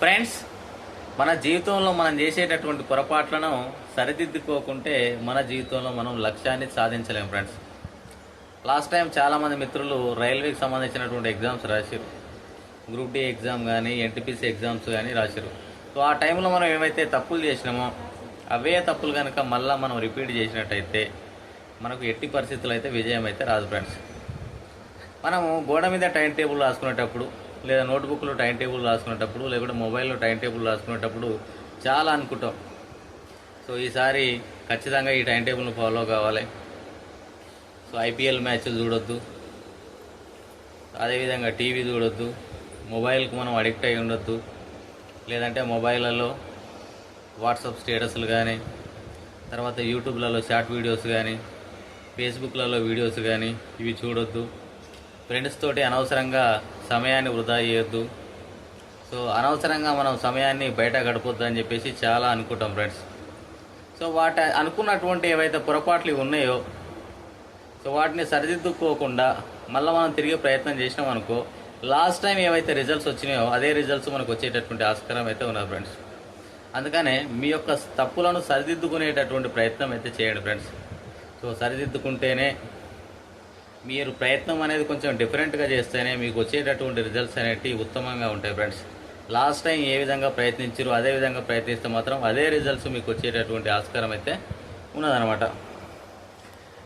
Friends మన జీవితంలో మనం చేసేటటువంటి పొరపాట్లను సరిదిద్దుకోకుంటే మన జీవితంలో మనం లక్ష్యాన్ని సాధించలేం ఫ్రెండ్స్ లాస్ట్ టైం చాలామంది మిత్రులు రైల్వేకి సంబంధించినటువంటి ఎగ్జామ్స్ రాశారు గ్రూప్ డి ఎగ్జామ్ కానీ ఎన్టీపీసీ ఎగ్జామ్స్ కానీ రాశారు సో ఆ టైంలో మనం ఏమైతే తప్పులు చేసినామో అవే తప్పులు కనుక మళ్ళీ మనం రిపీట్ చేసినట్టయితే మనకు ఎట్టి పరిస్థితులు అయితే విజయం అయితే రాదు ఫ్రెండ్స్ మనము గోడ మీద టైం టేబుల్ రాసుకునేటప్పుడు లేదా నోట్బుక్లో టైం టేబుల్ రాసుకునేటప్పుడు లేకుంటే మొబైల్లో టైం టేబుల్ రాసుకునేటప్పుడు చాలా అనుకుంటాం. సో ఈసారి ఖచ్చితంగా ఈ టైం టేబుల్ను ఫాలో కావాలి. సో ఐపీఎల్ మ్యాచ్లు చూడొద్దు. అదేవిధంగా టీవీ చూడొద్దు. మొబైల్కి మనం అడిక్ట్ అయి ఉండొద్దు. లేదంటే మొబైల్లో వాట్సాప్ స్టేటస్లు కానీ తర్వాత యూట్యూబ్లలో షార్ట్ వీడియోస్ కానీ ఫేస్బుక్లలో వీడియోస్ కానీ ఇవి చూడొద్దు. ఫ్రెండ్స్ తోటి అనవసరంగా సమయాన్ని వృధా చేయొద్దు. సో అనవసరంగా మనం సమయాన్ని బయట గడపొద్దని చెప్పేసి చాలా అనుకుంటాం ఫ్రెండ్స్. సో వాటి అనుకున్నటువంటి ఏవైతే పొరపాట్లు ఉన్నాయో సో వాటిని సరిదిద్దుకోకుండా మళ్ళీ మనం తిరిగి ప్రయత్నం చేసినాం అనుకో లాస్ట్ టైం ఏవైతే రిజల్ట్స్ వచ్చినాయో అదే రిజల్ట్స్ మనకు వచ్చేటటువంటి ఆస్కారం అయితే ఉన్నారు ఫ్రెండ్స్. అందుకనే మీ యొక్క తప్పులను సరిదిద్దుకునేటటువంటి ప్రయత్నం అయితే చేయండి ఫ్రెండ్స్. సో సరిదిద్దుకుంటేనే మీరు ప్రయత్నం అనేది కొంచెం డిఫరెంట్గా చేస్తేనే మీకు వచ్చేటటువంటి రిజల్ట్స్ అనేటివి ఉత్తమంగా ఉంటాయి ఫ్రెండ్స్ లాస్ట్ టైం ఏ విధంగా ప్రయత్నించారు అదే విధంగా ప్రయత్నిస్తే మాత్రం అదే రిజల్ట్స్ మీకు వచ్చేటటువంటి ఆస్కారం అయితే ఉన్నదనమాట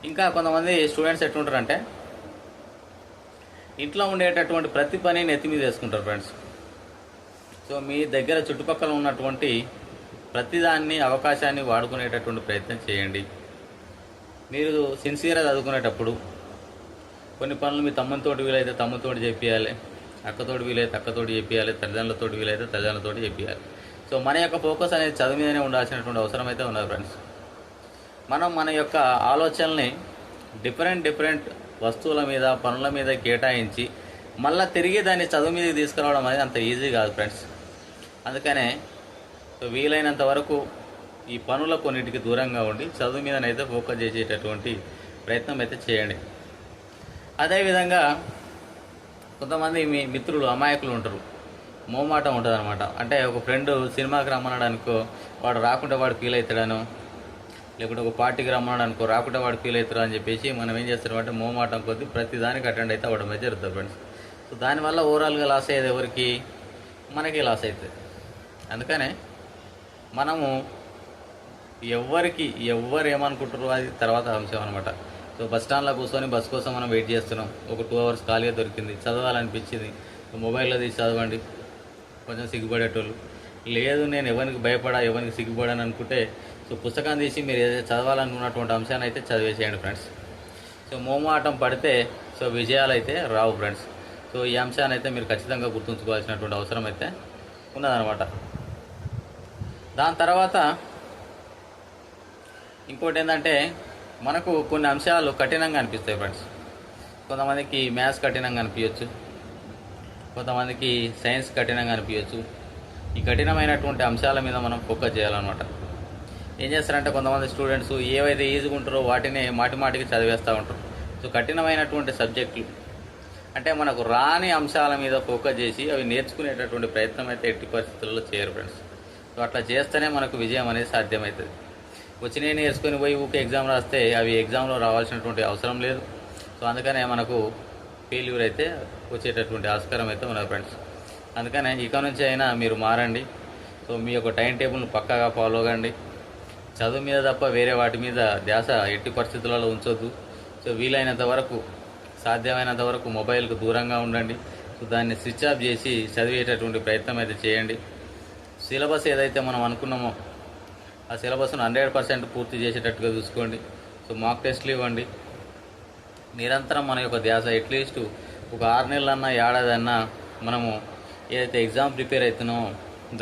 ఇంకా కొంతమంది స్టూడెంట్స్ ఎట్లుంటారంటే ఇంట్లో ఉండేటటువంటి ప్రతి పని నెత్తి మీద వేసుకుంటారు ఫ్రెండ్స్ సో మీ దగ్గర చుట్టుపక్కల ఉన్నటువంటి ప్రతిదాన్ని అవకాశాన్ని వాడుకునేటటువంటి ప్రయత్నం చేయండి. మీరు సిన్సియర్గా చదువుకునేటప్పుడు కొన్ని పనులు మీ తమ్మునితోటి వీలైతే తమ్ముతోటి చెప్పియాలి అక్కతోటి వీలైతే అక్కతోటి చెప్పియాలి తల్లిదండ్రులతోటి వీలైతే తల్లిదండ్రులతోటి చెప్పియాలి సో మన యొక్క ఫోకస్ అనేది చదువు మీదనే ఉండాల్సినటువంటి అవసరం అయితే ఉన్నది ఫ్రెండ్స్ మనం మన యొక్క ఆలోచనల్ని డిఫరెంట్ డిఫరెంట్ వస్తువుల మీద పనుల మీద కేటాయించి మళ్ళీ తిరిగి దాన్ని చదువు మీదకి తీసుకురావడం అనేది అంత ఈజీ కాదు ఫ్రెండ్స్ అందుకనే వీలైనంత వరకు ఈ పనుల కొన్నిటికి దూరంగా ఉండి చదువు మీదనైతే ఫోకస్ చేసేటటువంటి ప్రయత్నం అయితే చేయండి. అదేవిధంగా కొంతమంది మీ మిత్రులు అమాయకులు ఉంటారు. మోమాటం ఉంటుంది అనమాట అంటే ఒక ఫ్రెండ్ సినిమాకి రమ్మన్నాడు అనుకో వాడు రాకుంటే వాడు ఫీల్ అవుతాడను లేకుంటే ఒక పార్టీకి రమ్మన్నాడు అనుకో రాకుంటే వాడు ఫీల్ అవుతాడు అని చెప్పేసి మనం ఏం చేస్తాం అంటే మోమాటం కొద్దీ ప్రతి దానికి అటెండ్ అయితే అవ్వడం అయితే జరుగుతుంది ఫ్రెండ్స్. సో దానివల్ల ఓవరాల్గా లాస్ అయ్యేది ఎవరికి? మనకి లాస్ అవుతుంది. అందుకనే మనము ఎవరికి ఎవరు ఏమనుకుంటారో అది తర్వాత అంశం అనమాట సో బస్ స్టాండ్లో కూర్చొని బస్ కోసం మనం వెయిట్ చేస్తున్నాం. ఒక టూ అవర్స్ ఖాళీగా దొరికింది. చదవాలనిపించింది. మొబైల్లో తీసి చదవండి. కొంచెం సిగ్గుపడేటోళ్ళు. లేదు నేను ఎవరికి భయపడా ఎవరికి సిగ్గుపడని అనుకుంటే సో పుస్తకం తీసి మీరు ఏదైతే చదవాలనుకున్నటువంటి అంశాన్ని అయితే చదివేసేయండి ఫ్రెండ్స్. సో మోమాటం పడితే సో విజయాలు అయితే రావు ఫ్రెండ్స్. సో ఈ అంశాన్ని అయితే మీరు ఖచ్చితంగా గుర్తుంచుకోవాల్సినటువంటి అవసరం అయితే ఉన్నదనమాట దాని తర్వాత ఇంకోటి ఏంటంటే మనకు కొన్ని అంశాలు కఠినంగా అనిపిస్తాయి ఫ్రెండ్స్ కొంతమందికి మ్యాథ్స్ కఠినంగా అనిపించవచ్చు కొంతమందికి సైన్స్ కఠినంగా అనిపించవచ్చు ఈ కఠినమైనటువంటి అంశాల మీద మనం ఫోకస్ చేయాలన్నమాట. ఏం చేస్తారంటే కొంతమంది స్టూడెంట్స్ ఏవైతే ఈజీగా ఉంటారో వాటిని మాటి మాటికి చదివేస్తూ ఉంటారు. సో కఠినమైనటువంటి సబ్జెక్టులు అంటే మనకు రాని అంశాల మీద ఫోకస్ చేసి అవి నేర్చుకునేటటువంటి ప్రయత్నం అయితే ఎట్టి పరిస్థితుల్లో చేయరు ఫ్రెండ్స్ సో అట్లా చేస్తేనే మనకు విజయం అనేది సాధ్యమవుతుంది. వచ్చినవి నేర్చుకొని పోయి ఊకే ఎగ్జామ్ రాస్తే అవి ఎగ్జామ్లో రావాల్సినటువంటి అవసరం లేదు. సో అందుకనే మనకు ఫెయిల్యూర్ అయితే వచ్చేటటువంటి ఆస్కారం అయితే ఉన్నది ఫ్రెండ్స్ అందుకనే ఇక నుంచి అయినా మీరు మారండి. సో మీ యొక్క టైం టేబుల్ను పక్కాగా ఫాలో కండి. చదువు మీద తప్ప వేరే వాటి మీద ధ్యాస ఎట్టి పరిస్థితులలో ఉంచొద్దు. సో వీలైనంత వరకు సాధ్యమైనంత వరకు మొబైల్కు దూరంగా ఉండండి. సో దాన్ని స్విచ్ ఆఫ్ చేసి చదివేటటువంటి ప్రయత్నం అయితే చేయండి. సిలబస్ ఏదైతే మనం అనుకున్నామో ఆ సిలబస్ను హండ్రెడ్ పర్సెంట్ పూర్తి చేసేటట్టుగా చూసుకోండి. సో మాక్ టెస్ట్లు ఇవ్వండి. నిరంతరం మన యొక్క ధ్యాస అట్లీస్ట్ ఒక ఆరు నెలలన్నా ఏడాదన్నా మనము ఏదైతే ఎగ్జామ్ ప్రిపేర్ అవుతున్నామో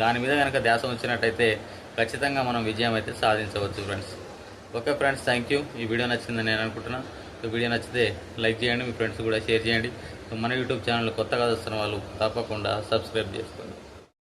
దాని మీద కనుక ధ్యాస ఉంచినట్టయితే ఖచ్చితంగా మనం విజయం అయితే సాధించవచ్చు friends. Okay friends thank you. ఈ వీడియో నచ్చిందని నేను అనుకుంటున్నాను సో వీడియో నచ్చితే లైక్ చేయండి మీ ఫ్రెండ్స్ కూడా షేర్ చేయండి. సో మన యూట్యూబ్ ఛానల్ కొత్తగా వస్తున్న వాళ్ళు తప్పకుండా సబ్స్క్రైబ్ చేసుకోండి.